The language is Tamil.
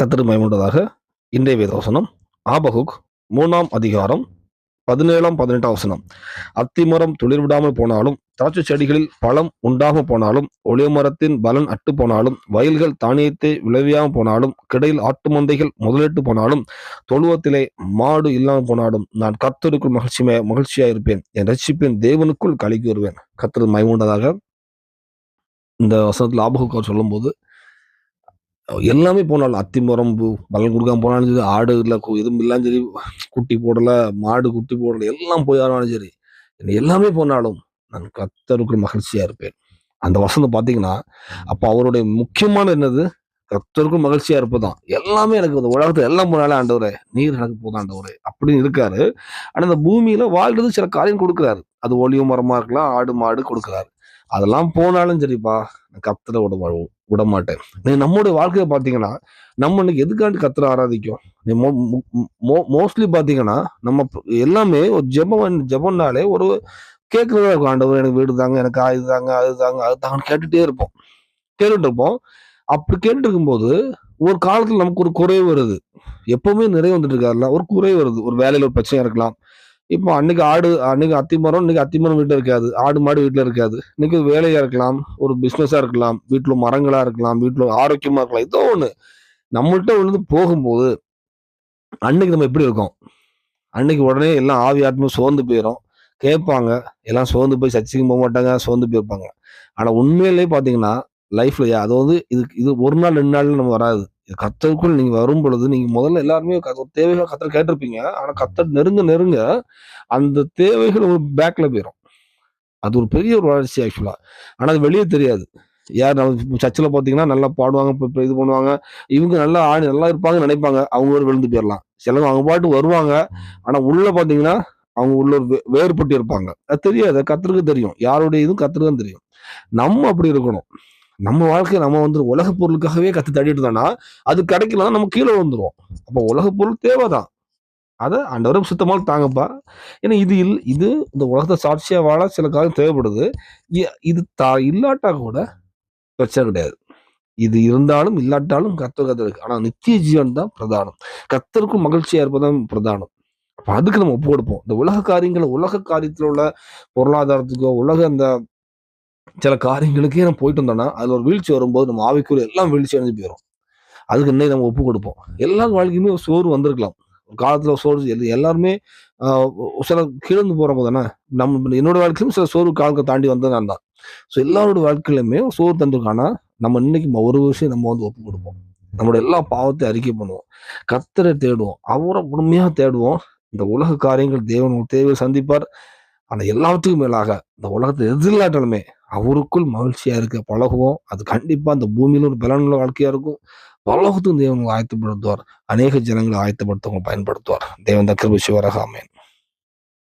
கத்திரி மயமுண்டதாக இன்றைய வேதவசனம் ஆபகுக் மூணாம் அதிகாரம் பதினேழாம் பதினெட்டாம் வசனம். அத்திமரம் துளிர் விடாமல் போனாலும் திராட்சை செடிகளில் பழம் உண்டாமல் போனாலும் ஒளிய மரத்தின் பலன் அட்டு போனாலும் வயல்கள் தானியத்தை விளைவியாமல் போனாலும் கிடையில் ஆட்டு மந்தைகள் முதலிட்டு போனாலும் தொழுவத்திலே மாடு இல்லாமல் போனாலும் நான் கத்தருக்குள் மகிழ்ச்சி மகிழ்ச்சியாக இருப்பேன். என் ரட்சிப்பின் தேவனுக்குள் கலக்கி வருவேன். கத்தர் மயமுண்டதாக இந்த வசனத்தில் ஆபகுக் அவர் சொல்லும்போது எல்லாமே போனாலும் அத்திமரம் பலன் கொடுக்காம போனாலும் சரி ஆடு இல்லை எதுவும் இல்லாலும் சரி குட்டி போடலை மாடு குட்டி போடலை எல்லாம் போயாலும் சரி. எல்லாமே போனாலும் நான் கத்தருக்கு மகிழ்ச்சியாக இருப்பேன். அந்த வசனம் பார்த்தீங்கன்னா அப்போ அவருடைய முக்கியமான என்னது? கத்தருக்கும் மகிழ்ச்சியாக இருப்பது தான் எல்லாமே எனக்கு இந்த உலகத்தில் எல்லாம் போனாலே ஆண்டவரே நீர் எனக்கு போதும் ஆண்டவரே அப்படின்னு இருக்காரு. ஆனால் இந்த பூமியில் வாழ்றது சில காரியம் கொடுக்குறாரு. அது ஒளியும் மரமாக இருக்கலாம் ஆடு மாடு கொடுக்குறாரு. அதெல்லாம் போனாலும் சரிப்பா கத்தரை விட வாழ்வோம் விட மாட்டேன் நீ நம்மளுடைய வாழ்க்கையை பார்த்தீங்கன்னா நம்ம இன்னைக்கு எதுக்காண்டி கத்துற ஆராதிக்கும் மோஸ்ட்லி பார்த்தீங்கன்னா நம்ம எல்லாமே ஒரு ஜெபம் ஜெபம்னாலே ஒரு கேட்குறதா இருக்கும். ஆண்டவர் எனக்கு வீடு தாங்க எனக்கு இது தாங்க அது தாங்க அது தாங்கன்னு கேட்டுட்டே இருப்போம். கேட்டுட்டு இருப்போம். அப்படி கேட்டுட்டு இருக்கும்போது ஒரு காலத்தில் நமக்கு ஒரு குறைவு வருது. எப்பவுமே நிறைய வந்துட்டு இருக்காருல ஒரு குறைவு வருது. ஒரு வேலையில ஒரு பிரச்சனையாக இருக்கலாம். இப்போ அன்னைக்கு ஆடு அன்னைக்கு அத்திமரம் இன்னைக்கு அத்திமரம் வீட்டில் இருக்காது. ஆடு மாடு வீட்டில் இருக்காது. இன்னைக்கு வேலையாக வேலையா இருக்கலாம் ஒரு பிஸ்னஸா இருக்கலாம் வீட்டில் மரங்களா இருக்கலாம் வீட்டில் ஆரோக்கியமா இருக்கலாம் ஏதோ ஒன்று நம்மள்கிட்ட விழுந்து போகும்போது அன்னைக்கு நம்ம எப்படி இருக்கோம்? அன்னைக்கு உடனே எல்லாம் ஆவி ஆத்மா சோர்ந்து போயிடும் கேட்பாங்க எல்லாம் சோர்ந்து போய் சர்ச்சைக்கு போக மாட்டாங்க சோர்ந்து போயிருப்பாங்க. ஆனால் உண்மையிலேயே பார்த்தீங்கன்னா லைஃப்ல அது வந்து இது இது ஒரு நாள் ரெண்டு நாள் நம்ம வராது. கத்தருக்குள் நீங்க வரும் பொழுது நீங்க முதல்ல எல்லாருமே தேவைகள் கத்தர் கேட்டிருப்பீங்க. ஆனா கத்தர் நெருங்க நெருங்க அந்த தேவைகள் ஒரு பேக்ல போயிடும் அது ஒரு பெரிய ஒரு வளர்ச்சி ஆக்சுவலா ஆனா அது வெளியே தெரியாது. யார் நம்ம சர்ச்சில் பார்த்தீங்கன்னா நல்லா பாடுவாங்க இப்போ இது பண்ணுவாங்க. இவங்க நல்லா ஆடி நல்லா இருப்பாங்கன்னு நினைப்பாங்க. அவங்க ஒரு விழுந்து போயிடலாம் சிலவங்க அவங்க பாட்டு வருவாங்க. ஆனால் உள்ளே பார்த்தீங்கன்னா அவங்க உள்ள ஒரு வே- வேறுபட்டு இருப்பாங்க. அது தெரியாது. அது கத்தருக்கு தெரியும். யாருடைய இதுவும் கத்தருக்கு தான் தெரியும். நம்ம அப்படி இருக்கணும். நம்ம வாழ்க்கை நம்ம வந்து உலக பொருளுக்காகவே கத்து தடிட்டு தானா அது கிடைக்கலாம் நம்ம கீழே வந்துடும் அப்போ உலக பொருள் தேவைதான். அதை ஆண்டவரை சுத்தமாக தாங்கப்பா. ஏன்னா இது இல் இது இந்த உலகத்தை சாட்சியா வாழ சில காலம் தேவைப்படுது. இது தா இல்லாட்டா கூட பிரச்சனை கிடையாது. இது இருந்தாலும் இல்லாட்டாலும் கத்தர் கத்தருக்கு ஆனா நித்திய ஜீவன் தான் பிரதானம். கத்தருக்கும் மகிழ்ச்சியா இருப்பதான் பிரதானம். அப்ப அதுக்கு நம்ம ஒப்பு கொடுப்போம். இந்த உலக காரியங்களை உலக காரியத்தில் உள்ள பொருளாதாரத்துக்கோ உலக அந்த சில காரியங்களுக்கே நம்ம போயிட்டு வந்தோம்னா அதில் ஒரு வீழ்ச்சி வரும்போது நம்ம ஆவிக்குள்ள எல்லாம் வீழ்ச்சி அடைஞ்சு போயிடும் அதுக்கு இன்னைக்கு நம்ம ஒப்பு கொடுப்போம். எல்லா வாழ்க்கையுமே ஒரு சோறு வந்திருக்கலாம். ஒரு சோறு எல்லா- எல்லாருமே சில கிழந்து போகிறவங்க தானே நம்ம என்னோட வாழ்க்கையிலும் சில சோறு காலத்தை தாண்டி வந்தது நான் தான். ஸோ எல்லாரோட வாழ்க்கையிலுமே சோறு தந்துருக்கானா நம்ம இன்னைக்கு ஒரு விஷயம் நம்ம வந்து ஒப்பு கொடுப்போம். நம்மளோட எல்லா பாவத்தையும் அறிக்கை பண்ணுவோம். கத்தரை தேடுவோம். அவரை உண்மையாக தேடுவோம். இந்த உலக காரியங்கள் தேவன் தேவை தேவையை சந்திப்பார். ஆனால் எல்லாத்துக்கும் மேலாக இந்த உலகத்தை எதிர்லாட்டாலுமே அவருக்குள் மகிழ்ச்சியா இருக்க பழகுவோம். அது கண்டிப்பாக அந்த பூமியில ஒரு பலனுள்ள வாழ்க்கையாக இருக்கும். பலகத்தும் தேவன் ஆயத்தப்படுத்துவார். அநேக ஜனங்களை ஆயத்தப்படுத்தவங்க பயன்படுத்துவார். தேவன் தக்கிர விஷயம்